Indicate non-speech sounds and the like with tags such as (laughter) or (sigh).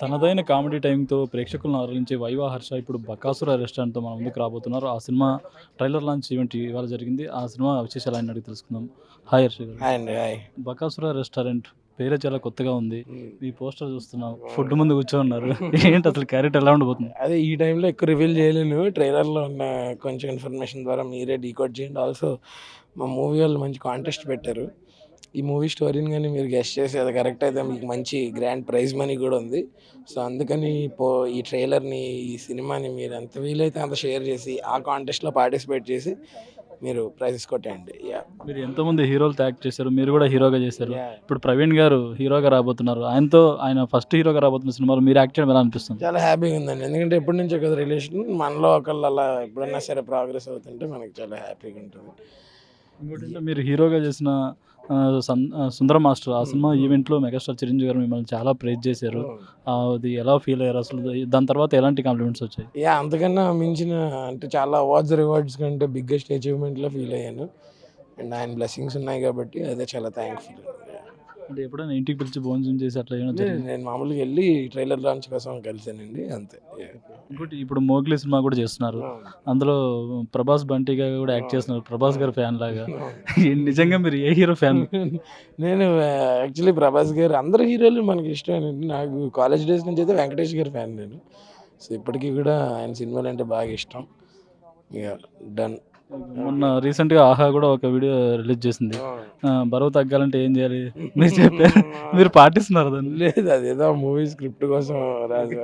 తనదైన కామెడీ టైంతో ప్రేక్షకులను అరలించే వైవా హర్ష ఇప్పుడు బకాసుర రెస్టారెంట్తో మన ముందుకు రాబోతున్నారు. ఆ సినిమా ట్రైలర్ లాంచ్ ఈవెంట్ ఇవాళ జరిగింది. ఆ సినిమా విశేషాలు ఆయన అడిగి తెలుసుకుందాం. హాయ్ హర్ష గారు. బకాసుర రెస్టారెంట్ పేరే చాలా కొత్తగా ఉంది. మీ పోస్టర్ చూస్తున్నాం. ఫుడ్ ముందు కూర్చో ఉన్నారు ఏంటి అసలు క్యారెక్టర్ ఎలా ఉండబోతుంది? అదే ఈ టైంలో ఎక్కువ రివీల్ చేయలేను. ట్రైలర్లో ఉన్న కొంచెం ఇన్ఫర్మేషన్ ద్వారా మీరే డీకోడ్ చేయండి. ఆల్సో మా మూవీ వాళ్ళు మంచి కాంటెస్ట్ పెట్టారు. ఈ మూవీ స్టోరీని కానీ మీరు గెస్ట్ చేసి అది కరెక్ట్ అయితే మీకు మంచి గ్రాండ్ ప్రైజ్ మనీ కూడా ఉంది. సో అందుకని పో ఈ ట్రైలర్ని ఈ సినిమాని మీరు ఎంత వీలైతే అంత షేర్ చేసి ఆ కాంటెస్ట్లో పార్టిసిపేట్ చేసి మీరు ప్రైజెస్ కొట్టేయండి. యా మీరు ఎంతోమంది హీరోలు యాక్ట్ చేశారు మీరు కూడా హీరోగా చేశారు. ఇప్పుడు ప్రవీణ్ గారు హీరోగా రాబోతున్నారు. ఆయనతో ఆయన ఫస్ట్ హీరోగా రాబోతున్న సినిమాలో మీరు యాక్ట్ చేయడం ఎలా అనిపిస్తుంది? చాలా హ్యాపీగా ఉందండి. ఎందుకంటే ఎప్పటి నుంచో కదా రిలేషన్ మనలో ఒకళ్ళు అలా ఎప్పుడన్నా సరే ప్రోగ్రెస్ అవుతుంటే మనకి చాలా హ్యాపీగా ఉంటుంది. ఇంకోటి మీరు హీరోగా చేసిన సుందర మాస్టర్ ఆ సినిమా ఈవెంట్లో మెగాస్టార్ చిరంజీవి గారు మిమ్మల్ని చాలా ప్రైజ్ చేశారు. అది ఎలా ఫీల్ అయ్యారు అసలు? దాని తర్వాత ఎలాంటి కాంప్లిమెంట్స్ వచ్చాయి? యా అంతకన్నా మించిన అంటే చాలా అవార్డ్స్ రివార్డ్స్ కంటే బిగ్గెస్ట్ అచీవ్మెంట్లో ఫీల్ అయ్యాను. అండ్ ఆయన బ్లెస్సింగ్స్ ఉన్నాయి కాబట్టి అదే చాలా థ్యాంక్ఫుల్ అంటే ఎప్పుడైనా ఇంటికి పిలిచి భోజనం చేసి అట్లా ఏమైనా నేను మామూలుగా వెళ్ళి ట్రైలర్ లాంచ్ కోసం కలిసానండి అంతే. ఇంకోటి ఇప్పుడు మోగ్లీ సినిమా కూడా చేస్తున్నారు. అందులో ప్రభాస్ బంటిగా కూడా యాక్ట్ చేస్తున్నారు. ప్రభాస్ గారి ఫ్యాన్ లాగా. (laughs) నిజంగా మీరు ఏ హీరో ఫ్యాన్? నేను యాక్చువల్లీ ప్రభాస్ గారు అందరు హీరోలు మనకి ఇష్టమేనండి. నాకు కాలేజ్ డేస్ నుంచి అయితే వెంకటేష్ గారి ఫ్యాన్ నేను. సో ఇప్పటికీ కూడా ఆయన సినిమాలు అంటే బాగా ఇష్టం. ఇక డన్. మొన్న రీసెంట్గా ఆహా కూడా ఒక వీడియో రిలీజ్ చేసింది. బరువు తగ్గాలంటే ఏం చేయాలి? మీరు చెప్పారు. (laughs) మీరు పాటిస్తున్నారు దాన్ని. లేదు అదేదో మూవీ స్క్రిప్ట్ కోసం రాసి